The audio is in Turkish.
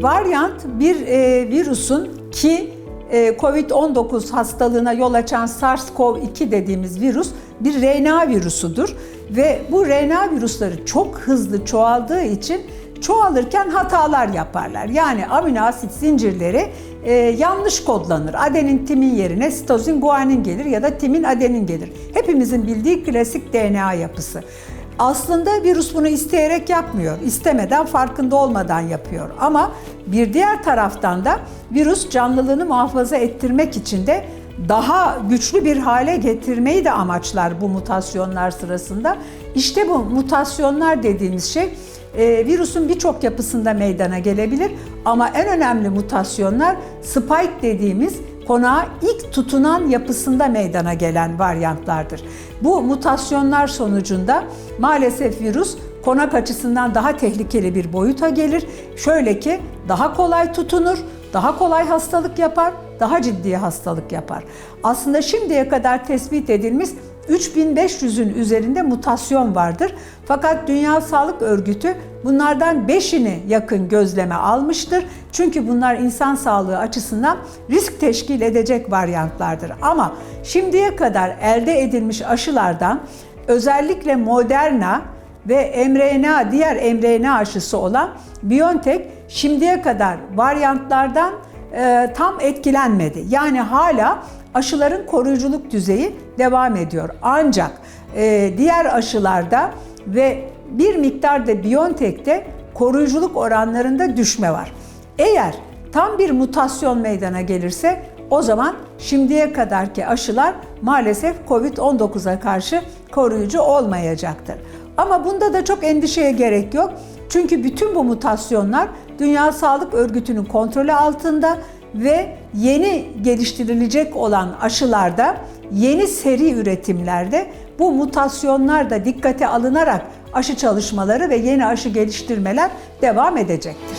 Varyant bir e, virüsün ki e, COVID-19 hastalığına yol açan SARS-CoV-2 dediğimiz virüs bir RNA virüsüdür ve bu RNA virüsleri çok hızlı çoğaldığı için çoğalırken hatalar yaparlar. Yani amino asit zincirleri e, yanlış kodlanır. Adenin timin yerine sitozin guanin gelir ya da timin adenin gelir. Hepimizin bildiği klasik DNA yapısı. Aslında virüs bunu isteyerek yapmıyor. İstemeden, farkında olmadan yapıyor. Ama bir diğer taraftan da virüs canlılığını muhafaza ettirmek için de daha güçlü bir hale getirmeyi de amaçlar bu mutasyonlar sırasında. İşte bu mutasyonlar dediğimiz şey e, virüsün birçok yapısında meydana gelebilir ama en önemli mutasyonlar spike dediğimiz konağa ilk tutunan yapısında meydana gelen varyantlardır. Bu mutasyonlar sonucunda maalesef virüs konak açısından daha tehlikeli bir boyuta gelir. Şöyle ki daha kolay tutunur, daha kolay hastalık yapar, daha ciddi hastalık yapar. Aslında şimdiye kadar tespit edilmiş 3500'ün üzerinde mutasyon vardır. Fakat Dünya Sağlık Örgütü bunlardan 5'ini yakın gözleme almıştır. Çünkü bunlar insan sağlığı açısından risk teşkil edecek varyantlardır. Ama şimdiye kadar elde edilmiş aşılardan özellikle Moderna ve mRNA, diğer mRNA aşısı olan BioNTech şimdiye kadar varyantlardan e, tam etkilenmedi. Yani hala aşıların koruyuculuk düzeyi devam ediyor. Ancak e, diğer aşılarda ve bir miktar da BioNTech'te koruyuculuk oranlarında düşme var. Eğer tam bir mutasyon meydana gelirse o zaman şimdiye kadarki aşılar maalesef COVID-19'a karşı koruyucu olmayacaktır. Ama bunda da çok endişeye gerek yok. Çünkü bütün bu mutasyonlar Dünya Sağlık Örgütü'nün kontrolü altında ve yeni geliştirilecek olan aşılarda, yeni seri üretimlerde bu mutasyonlar da dikkate alınarak aşı çalışmaları ve yeni aşı geliştirmeler devam edecektir.